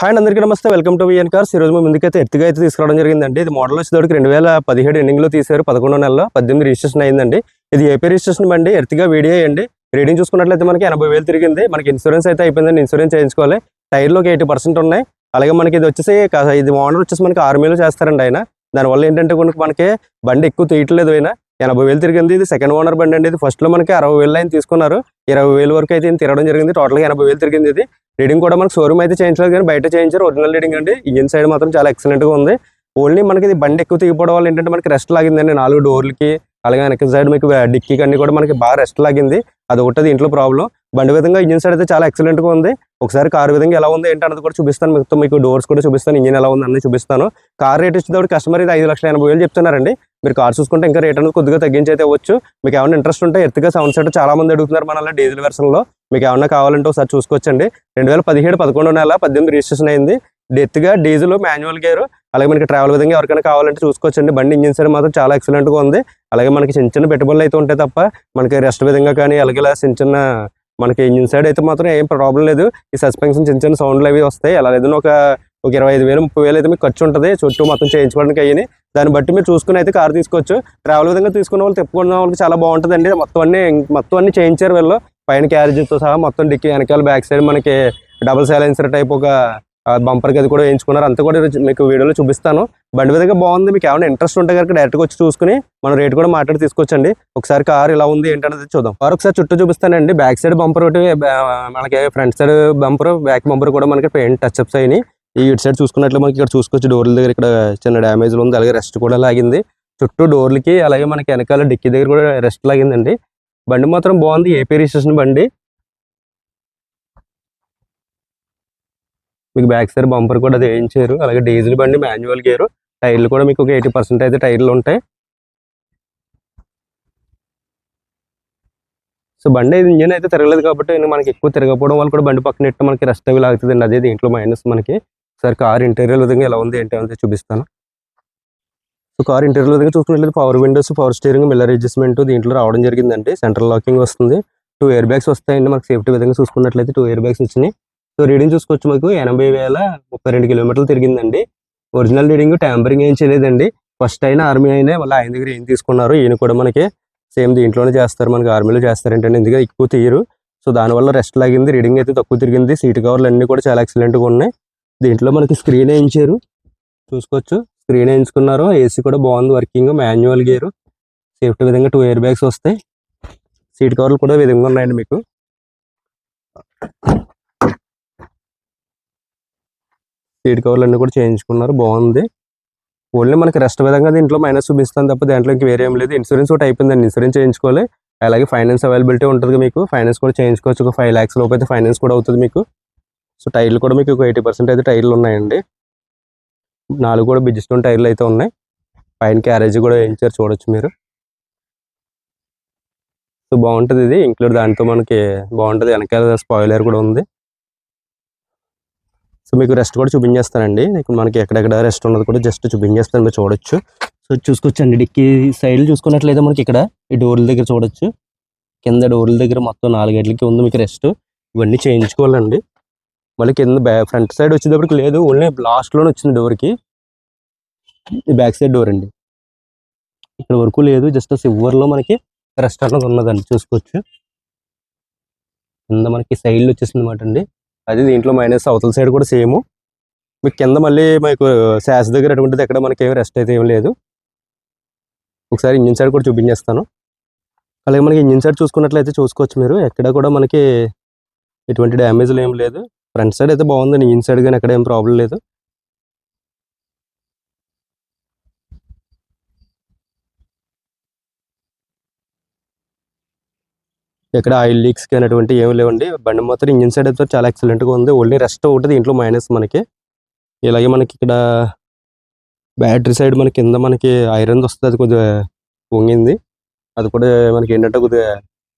Hi and అందరికీ నమస్తే. Welcome to VN cars ఈ రోజు ముందుకైతే ఎత్తుగా అయితే తీసుకురావడం జరిగిందండి. ఇది మోడల్ వచ్చేటప్పటికి రెండు వేల పదిహేడు ఎండింగ్లో తీసారు పదకొండో నెలలో పద్దెనిమిది రిజిస్ట్రేషన్ అయిందండి. ఇది ఏపీ రిజిస్ట్రేషన్ బండి ఎర్తిగా వీడియో అండి రీడింగ్ చూసుకున్నట్లయితే మనకి ఎనభై వేలు తిరిగింది. మనకి ఇన్సూరెన్స్ అయితే అయిపోయిందండి. ఇన్సూరెన్స్ చేయించుకోవాలి. టైర్లోకి ఎయిటీ పర్సెంట్ ఉన్నాయి. అలాగే మనకి ఇది వచ్చేసి ఇది మోడల్ వచ్చేసి మనకి ఆర్మీలో చేస్తారండి ఆయన. దానివల్ల ఏంటంటే కొన్ని మనకి బండి ఎక్కువ తీయట్లేదు అయినా ఎనభై వేలు తిరిగింది. ఇది సెకండ్ ఓనర్ బండి అండి. ఇది ఫస్ట్లో మనకి అరవై వేలు ఆయన తీసుకున్నారు. ఇరవై వేలు వరకు అయితే తిరగడం జరిగింది. టోటల్గా ఎనభై వేలు తిరిగింది ఇది. రీడింగ్ కూడా మనకు షోరూమ్ అయితే చేయించలేదు కానీ బయట చేయించారు. ఒరిజినల్ రీడింగ్ అండి. ఇంజిన్ సైడ్ మాత్రం చాలా ఎక్సలెంట్గా ఉంది. ఓన్లీ మనకి ఇది బండి ఎక్కువ తీయపోవడం వల్ల ఏంటంటే మనకి రెస్ట్ లాగిందండి. నాలుగు డోర్లకి అలాగే వెనక సైడ్ మీకు డిక్కీకి అన్ని కూడా మనకి బాగా రెస్ట్ లాగింది. అది ఒకటి ఇంట్లో ప్రాబ్లం బండి విధంగా ఇంజిన్ సైడ్ అయితే చాలా ఎక్సలెంట్గా ఉంది. ఒకసారి కార్ విధంగా ఎలా ఉంది ఏంటన్నది కూడా చూపిస్తాను. మొత్తం మీకు డోర్స్ కూడా చూపిస్తాను. ఇంజిన్ ఎలా ఉంది అన్ని చూపిస్తాను. కార్ రేట్ వచ్చేటప్పుడు కస్టమర్ ఇది ఐదు లక్షల ఎనభై వేలు చెప్తున్నారండి. మీరు కార్ చూసుకుంటే ఇంకా రేట్ అనేది కొద్దిగా తగ్గించి అయితే ఇవ్వచ్చు మీకు ఏమైనా ఇంట్రెస్ట్ ఉంటే ఎత్తుగా సెవెన్ సీటర్ చాలా మంది అడుగుతున్నారు మన డీజిల్ వెర్షన్లో మీకు ఏమన్నా కావాలంటే ఒకసారి చూసుకోవచ్చండి. రెండు వేల పదిహేడు పదకొండు నెల పద్దెనిమిది రిజిస్ట్రేషన్ అయింది. ఎత్తుగా డీజిల్ మాన్యువల్ గేర్ అలాగే మనకి ట్రావెల్ విధంగా ఎవరికైనా కావాలంటే చూసుకోవచ్చండి. బండి ఇంజిన్ సైడ్ మాత్రం చాలా ఎక్సలెంట్గా ఉంది. అలాగే మనకి చిన్న చిన్న పెట్టుబడులు అయితే ఉంటాయి తప్ప మనకి రెస్ట్ విధంగా కానీ అలాగే ఇలా చిన్న చిన్న మనకి ఇంజిన్ సైడ్ అయితే మాత్రం ఏం ప్రాబ్లం లేదు. ఈ సస్పెన్షన్ చిన్న చిన్న సౌండ్లు అవి వస్తాయి. అలా ఏదైనా ఒక ఒక ఇరవై ఐదు వేలు ముప్పై వేలు అయితే మీకు ఖర్చు ఉంటుంది. చుట్టూ మొత్తం చేయించుకోవడానికి అయ్యి దాన్ని బట్టి మీరు చూసుకుని అయితే కార్ తీసుకోవచ్చు. ట్రావెల్ విధంగా తీసుకున్న వాళ్ళు తిప్పుకున్న వాళ్ళకి చాలా బాగుంటుందండి. మొత్తం అన్ని మొత్తం అన్ని చేయించారు వీళ్ళు. పైన క్యారేజీతో సహా మొత్తం డిక్కీ వెనకాల బ్యాక్ సైడ్ మనకి డబుల్ సైలెన్సర్ టైప్ ఒక బంపర్ గది కూడా వేయించుకున్నారు. అంతా కూడా మీకు వీడియోలో చూపిస్తాను. బండి విధంగా బాగుంది. మీకు ఏమైనా ఇంట్రెస్ట్ ఉంటే కనుక డైరెక్ట్గా వచ్చి చూసుకుని మనం రేట్ కూడా మాట్లాడి తీసుకొచ్చండి. ఒకసారి కార్ ఇలా ఉంది ఏంటనేది చూద్దాం. వారు ఒకసారి చుట్టూ చూపిస్తానండి. బ్యాక్ సైడ్ బంపర్ ఒకటి మనకి front side bumper back bumper కూడా మనకి పెయింట్ టచ్ అప్స్ అయినాయి. ఈ ఇటు సైడ్ చూసుకున్నట్లు మనకి ఇక్కడ చూసుకోవచ్చు డోర్ల దగ్గర ఇక్కడ చిన్న డ్యామేజ్ ఉంది. అలాగే రెస్ట్ కూడా లాగింది. చుట్టూ డోర్లకి అలాగే మనకి వెనకాల డిక్కీ దగ్గర కూడా రెస్ట్ లాగిందండి. బండి మాత్రం బాగుంది. ఏపీ రిజిస్ట్రేషన్ బండి. మీకు బ్యాక్ సైడ్ బంపర్ కూడా అది వేయించారు. అలాగే డీజిల్ బండి మాన్యువల్ గేర్ టైర్లు కూడా మీకు ఒక ఎయిటీ పర్సెంట్ అయితే టైర్లు ఉంటాయి. సో బండి ఇంజన్ అయితే తిరగలేదు కాబట్టి మనకి ఎక్కువ తిరగకపోవడం వల్ల కూడా బండి పక్కన ఇట్టు మనకి రెస్ట్ అవి లాగుతుందండి. అదే దీంట్లో మైనస్ మనకి. సార్ కార్ ఇంటీరియర్ విధంగా ఎలా ఉంది ఏంటి అనేది చూపిస్తాను. సో కార్ ఇంటీరియర్ విధంగా చూసుకున్నట్లయితే power windows power steering mirror adjustment దీంట్లో రావడం జరిగిందండి. సెంట్రల్ లాకింగ్ వస్తుంది. టూ ఇయర్ బ్యాగ్స్ వస్తాయండి మాకు సేఫ్టీ విధంగా చూసుకున్నట్లయితే టూ ఇయర్ బ్యాగ్స్ వచ్చినాయి. సో రీడింగ్ చూసుకోవచ్చు మాకు ఎనభై వేల ముప్పై రెండు కిలోమీటర్లు తిరిగిందండి. ఒరిజినల్ రీడింగ్ ట్యాంపరింగ్ ఏం చేయలేదండి. ఫస్ట్ అయినా ఆర్మీ అయినా మళ్ళీ ఆయన దగ్గర ఏం తీసుకున్నారు ఈయన కూడా మనకి సేమ్ దీంట్లోనే చేస్తారు. మనకి ఆర్మీలో చేస్తారంటే ఎందుకంటే ఎక్కువ తీయరు. సో దానివల్ల రెస్ట్ లాగింది రీడింగ్ అయితే తక్కువ తిరిగింది. సీట్ కవర్లు అన్నీ కూడా చాలా ఎక్సలెంట్గా ఉన్నాయి. దీంట్లో మనకి స్క్రీన్ వేయించారు చూసుకోవచ్చు. స్క్రీన్ వేయించుకున్నారు ఏసీ కూడా బాగుంది వర్కింగ్ మాన్యువల్ గేర్ సేఫ్టీ విధంగా టూ ఇయర్ బ్యాగ్స్ వస్తాయి. సీట్ కవర్లు కూడా విధంగా ఉన్నాయండి మీకు. సీట్ కవర్లు అన్నీ కూడా చేయించుకున్నారు బాగుంది. ఓన్లీ మనకి రెస్ట్ విధంగా దీంట్లో మైనస్ చూపిస్తాను తప్ప దాంట్లో ఇంక వేరే ఏం లేదు. ఇన్సూరెన్స్ ఒకటి అయిపోయిందండి ఇన్సూరెన్స్ చేయించుకోవాలి. అలాగే ఫైనాన్స్ అవైలబిలిటీ ఉంటుంది మీకు. ఫైనాన్స్ కూడా చేయించుకోవచ్చు ఒక ఫైవ్ ల్యాక్స్ లోపు అయితే ఫైనాన్స్ కూడా అవుతుంది మీకు. సో టైర్లు కూడా మీకు ఒక ఎయిటీ పర్సెంట్ అయితే టైర్లు ఉన్నాయండి. నాలుగు కూడా బిజిస్టోన్ టైర్లు అయితే ఉన్నాయి. పైన క్యారేజ్ కూడా వేయించారు చూడొచ్చు మీరు. సో బాగుంటుంది ఇది. ఇంక్లూడ్ దాంతో మనకి బాగుంటుంది. వెనకాల స్పాయిలర్ కూడా ఉంది. సో మీకు రెస్ట్ కూడా చూపించేస్తానండి. ఇక్కడ మనకి ఎక్కడెక్కడ రెస్ట్ ఉన్నది కూడా జస్ట్ చూపించేస్తాను మీరు చూడొచ్చు. సో చూసుకోవచ్చండి డిక్కీ సైడ్ చూసుకున్నట్లయితే మనకి ఇక్కడ ఈ డోర్ల దగ్గర చూడొచ్చు. కింద డోర్ల దగ్గర మొత్తం నాలుగేట్లకి ఉంది మీకు రెస్ట్. ఇవన్నీ చేయించుకోవాలండి. మళ్ళీ కింద బ్యా ఫ్రంట్ సైడ్ వచ్చేటప్పటికి లేదు ఓన్లీ లాస్ట్లోనే వచ్చింది డోర్కి ఈ బ్యాక్ సైడ్ డోర్ అండి. ఇక్కడ వరకు లేదు జస్ట్ సివర్లో మనకి రెస్టారెంట్ ఉన్నదండి చూసుకోవచ్చు. కింద మనకి సైడ్లో వచ్చేసింది అనమాట అండి. అది దీంట్లో మైనస్ అవతల సైడ్ కూడా సేమ్ మీకు కింద మళ్ళీ మీకు శాస్ దగ్గర అటువంటిది ఎక్కడ మనకి ఏమి రెస్ట్ అయితే ఏం లేదు. ఒకసారి ఇంజిన్ సైడ్ కూడా చూపించేస్తాను. అలాగే మనకి ఇంజిన్ సైడ్ చూసుకున్నట్లయితే చూసుకోవచ్చు మీరు. ఎక్కడ కూడా మనకి ఎటువంటి డ్యామేజ్లు ఏం లేదు. ఫ్రంట్ సైడ్ అయితే బాగుందండి. ఇన్ సైడ్ కానీ ఎక్కడ ఏం ప్రాబ్లం లేదు. ఎక్కడ ఆయిల్ లీక్స్ కానీ అటువంటి ఏమి లేవండి. బండి మాత్రం ఇంజిన్ సైడ్ అయితే చాలా ఎక్సలెంట్గా గా ఉంది. ఓన్లీ రెస్ట్ ఒకటి దీంట్లో మైనస్ మనకి. ఇలాగే మనకి ఇక్కడ బ్యాటరీ సైడ్ మనకి కింద మనకి ఐరన్ వస్తుంది. అది కొద్దిగా వంగింది అది కూడా మనకి ఏంటంటే కొద్దిగా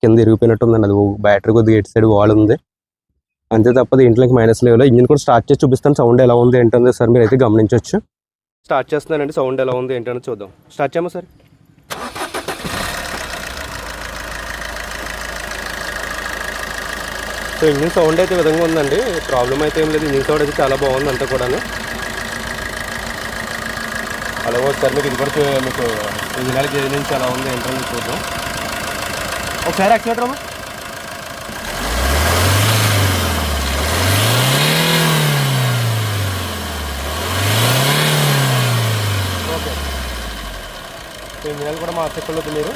కింద ఇరిగిపోయినట్టు ఉందండి. అది బ్యాటరీ కొద్దిగా ఎటు సైడ్ వాల్ ఉంది. అంతే తప్ప దీంట్లోకి మైనస్ లేవు ఇంజిన్ కూడా స్టార్ట్ చేసి చూపిస్తాను సౌండ్ ఎలా ఉంది ఏంటంటే సార్ మీరు అయితే గమనించవచ్చు స్టార్ట్ చేస్తున్నానండి సౌండ్ ఎలా ఉంది ఏంటని చూద్దాం. స్టార్ట్ చేయమా సార్? సో ఇంజిన్ సౌండ్ అయితే విధంగా ఉందండి. ప్రాబ్లం అయితే ఏం లేదు ఇంజిన్ సౌండ్ అయితే చాలా బాగుంది అంతా కూడాను. అలాగే ఒకసారి మీకు ఇది కూడా మీకు ఇంజిన్ గేజ్ నుంచి ఎలా ఉంది ఏంటని చూద్దాం. ఒకసారి యాక్సిలేటర్ అమ్మా ఓకే ఇంజిన్ కూడా మార్చేసుకోలేదు మీరు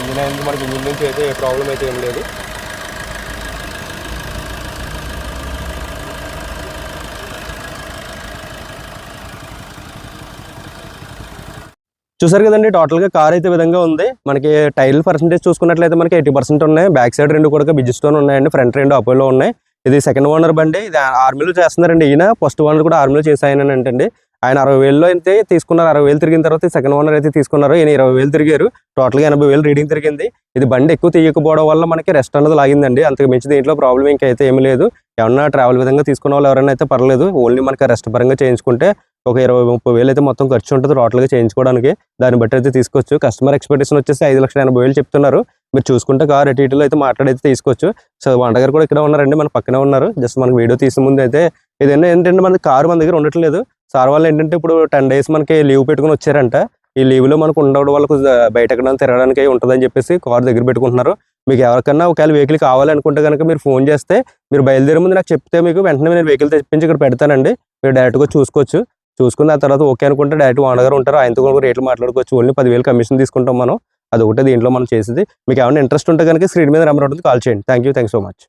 ఇంజిన్ అయింది మనకి ఇంజిన్ నుంచి అయితే ఏ ప్రాబ్లం అయితే ఏం లేదు. చూసారు కదండి టోటల్గా కార్ అయితే విధంగా ఉంది. మనకి టైల్ పర్సంటేజ్ చూసుకున్నట్లయితే మనకి ఎయిటీ పర్సెంట్ ఉన్నాయి. బ్యాక్ సైడ్ రెండు కూడా బిజ్ స్టోన్ ఉన్నాయండి. ఫ్రంట్ రెండు అపోలో ఉన్నాయి. ఇది సెకండ్ ఓనర్ బండి. ఇది ఆర్మీలో చేస్తున్నారండి. ఈయన ఫస్ట్ ఓనర్ కూడా ఆర్మీలో చేశాయని అంటండి. ఆయన అరవై వేలలో అయితే తీసుకున్నారు. అరవై వేలు తిరిగిన తర్వాత సెకండ్ ఓనర్ అయితే తీసుకున్నారు. ఈయన ఇరవై వేలు తిరిగారు. టోటల్గా ఎనభై వేలు రీడింగ్ తిరిగింది. ఇది బండి ఎక్కువ తీయకపోవడం వల్ల మనకి రెస్ట్ అన్నది లాగిందండి. అంతకు మించి దీంట్లో ప్రాబ్లం ఇంకైతే ఏమీ లేదు. ఏమన్నా ట్రావెల్ విధంగా తీసుకున్న వాళ్ళు ఎవరైనా అయితే పర్లేదు. ఓన్లీ మనకి రెస్ట్ పరంగా చేయించుకుంటే ఒక ఇరవై ముప్పై వేలు అయితే మొత్తం ఖర్చు ఉంటుంది టోటల్గా చేయించుకోవడానికి. దాన్ని బట్టి అయితే తీసుకోవచ్చు. కస్టమర్ ఎక్స్పెక్టేషన్ వచ్చేసి ఐదు లక్షల ఎనభై వేలు చెప్తున్నారు. మీరు చూసుకుంటే కార్ అటు ఇటులో అయితే మాట్లాడైతే తీసుకోవచ్చు. సో వంటగారు కూడా ఇక్కడ ఉన్నారండి. మన పక్కనే ఉన్నారు. జస్ట్ మనకి వీడియో తీసే ముందు అయితే ఏదైనా ఏంటంటే మన కారు మన దగ్గర ఉండట్లేదు. సార్ వాళ్ళు ఏంటంటే ఇప్పుడు టెన్ డేస్ మనకి లీవ్ పెట్టుకుని వచ్చారంట. ఈ లీవ్లో మనకు ఉండడం వల్ల బయట ఎక్కడైనా తిరగడానికి ఉంటుందని చెప్పేసి కార్ దగ్గర పెట్టుకుంటున్నారు. మీకు ఎవరికన్నా ఒకవేళ వెహికల్ కావాలనుకుంటే కనుక మీరు ఫోన్ చేస్తే మీరు బయలుదేరే ముందు నాకు చెప్తే మీకు వెంటనే నేను వెహికల్ తెప్పించి ఇక్కడ పెడతానండి. మీరు డైరెక్ట్గా చూసుకోవచ్చు. చూసుకున్న తర్వాత ఓకే అనుకుంటే డైరెక్ట్ ఓనర్ గారు ఉంటారు. ఆయనతో కూడా రేట్లు మాట్లాడుకోవచ్చు. ఓన్లీ పదివేలు కమిషన్ తీసుకుంటాం మనం. అది ఒకటే దీంట్లో మనం చేసేది. మీకు ఏమైనా ఇంట్రెస్ట్ ఉంటే కనుక స్క్రీన్ మీద నెంబర్ ఉంటుంది. కాల్ చేయండి. Thank you thank so much